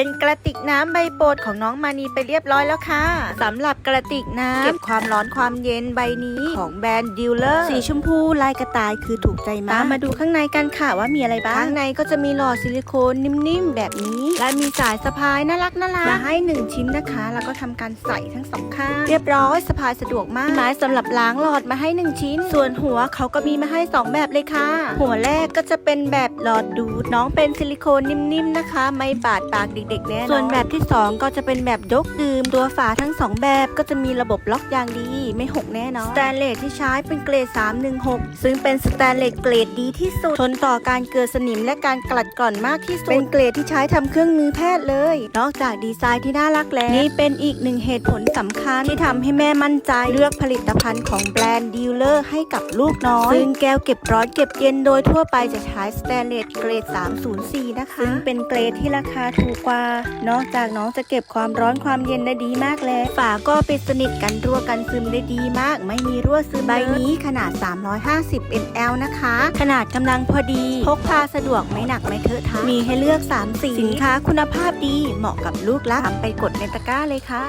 เป็นกระติกน้ำใบโปรดของน้องมานีไปเรียบร้อยแล้วค่ะสำหรับกระติกน้ำเก็บความร้อนความเย็นใบนี้ของแบรนด์ดิวเลอร์สีชมพูลายกระต่ายคือถูกใจมากมาดูข้างในกันค่ะว่ามีอะไรบ้าง ข้างในก็จะมีหลอดซิลิโคนนิ่มๆแบบนี้ และมีสายสะพายน่ารักน่ารักมาให้หนึ่งชิ้นนะคะ แล้วก็ทำการใส่ทั้งสองข้าง เรียบร้อยสะพายสะดวกมากไม้สำหรับล้างหลอดมาให้หนึ่งชิ้น ส่วนหัวเขาก็มีมาให้สองแบบเลยค่ะ หัวแรกก็จะเป็นแบบหลอดดูดน้องเป็นซิลิโคนนิ่มๆนะคะ ไม่บาดปากเด็กๆแน่นอนส่วนแบบที่สองก็จะเป็นแบบยกดื่ม ตัวฝาทั้งสองแบบก็จะมีระบบล็อกอย่างดีไม่หกแน่นอนสแตนเลสที่ใช้เป็นเกรด 316 ซึ่งเป็นสแตนเลสเกรดดีที่สุดทนต่อการเกิดสนิมและการกลัดกร่อนมากที่สุดเป็นเกรดที่ใช้ทำเครื่องมือแพทย์เลย นอกจากดีไซน์ที่น่ารักแล้วนี่เป็นอีกหนึ่งเหตุผลสำคัญที่ทำให้แม่มั่นใจเลือกผลิตภัณฑ์ของแบรนด์ดีลเลอร์ให้กับลูกน้อยซึ่งแก้วเก็บร้อนเก็บเย็นโดยทั่วไปจะใช้สแตนเลสเกรด 304 นะคะซึ่งเป็นเกรดที่ราคาถูกกว่านอกจากน้องจะเก็บความร้อนความเย็นได้ดีมากแล้ว ฝาก็ปิดสนิทกันรั่วกันซึมได้ดีมาก ไม่มีรั่วซึมใบนี้ขนาด 350 ml นะคะ ขนาดกำลังพอดี พกพาสะดวกไม่หนักไม่เทอะทะมีให้เลือก 3 สี สินค้าคุณภาพดีเหมาะกับลูกรักทำไปกดในตะกร้าเลยค่ะ